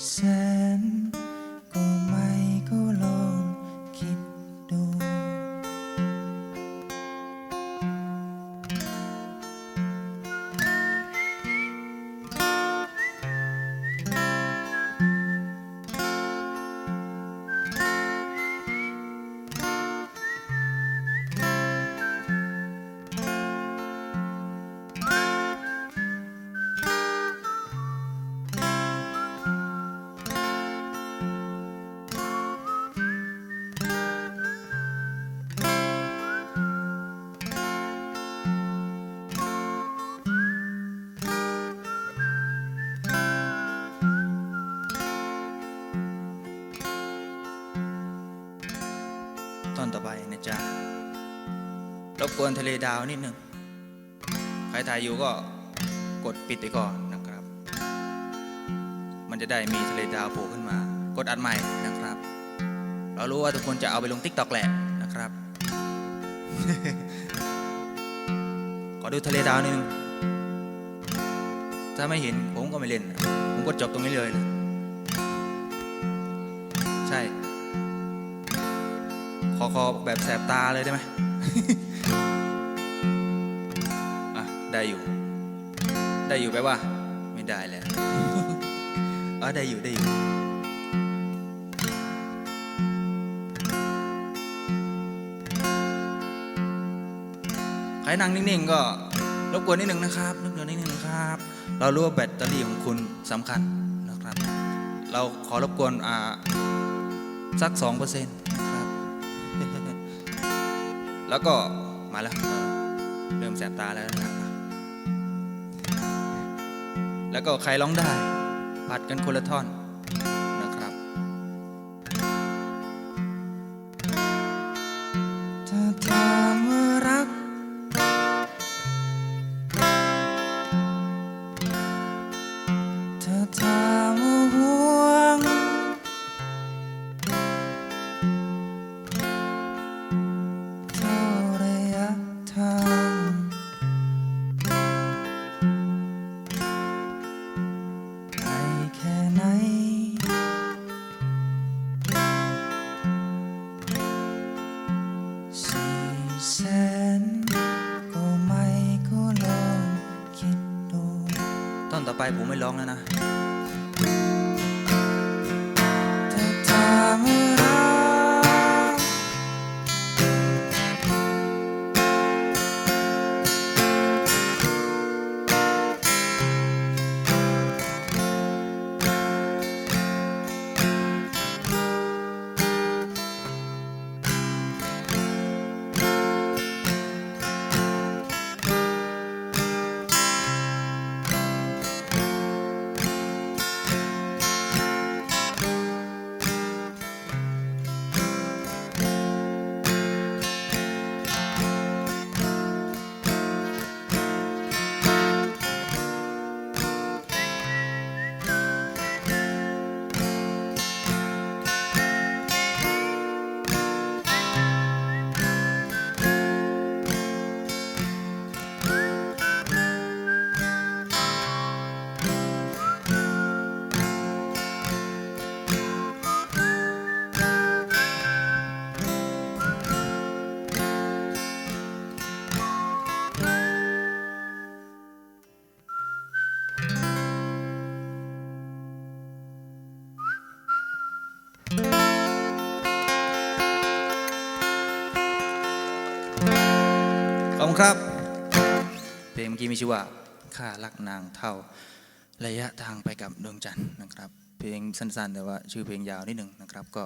said. ต่อไปนะจ๊ะรบกวนทะเลดาวนิดหนึ่งใครถ่ายอยู่ก็กดปิดไปก่อนนะครับ มันจะได้มีทะเลดาวโผล่ขึ้นมา กดอัดใหม่นะครับ เรารู้ว่าทุกคนจะเอาไปลงทิกต็อกแหละนะครับ ขอดูทะเลดาวนิดนึงถ้าไม่เห็นผมก็ไม่เล่น ผมก็จบตรงนี้เลยนะใช่ อขอแบบแสบตาเลยได้ไหมอะได้อยู่ ได้อยู่แปลว่า ไม่ได้แล้วอ๋อได้อยู่ได้อยู่ใครนั่งนิ่งๆก็รบกวนนิดนึงนะครับรบกวนนิดนึงนะครับ เรารู้ว่าแบตเตอรี่ของคุณสำคัญนะครับ เราขอรบกวนอ่าสัก2%นะครับ แล้วก็มาแล้ว เริ่มแสบตาแล้วนะแล้วก็ใครร้องได้ผัดกันคนละท่อน แสนก็ไม่ก็ลองคิดดูตอนต่อไปผมไม่ร้องแล้วนะ ขอบคุณครับ เพลงเมื่อกี้มีชื่อว่าข้ารักนางเท่า ระยะทางไปกับดวงจันทร์นะครับ เพลงสั้นๆ แต่ว่าชื่อเพลงยาวนิดหนึ่งนะครับก็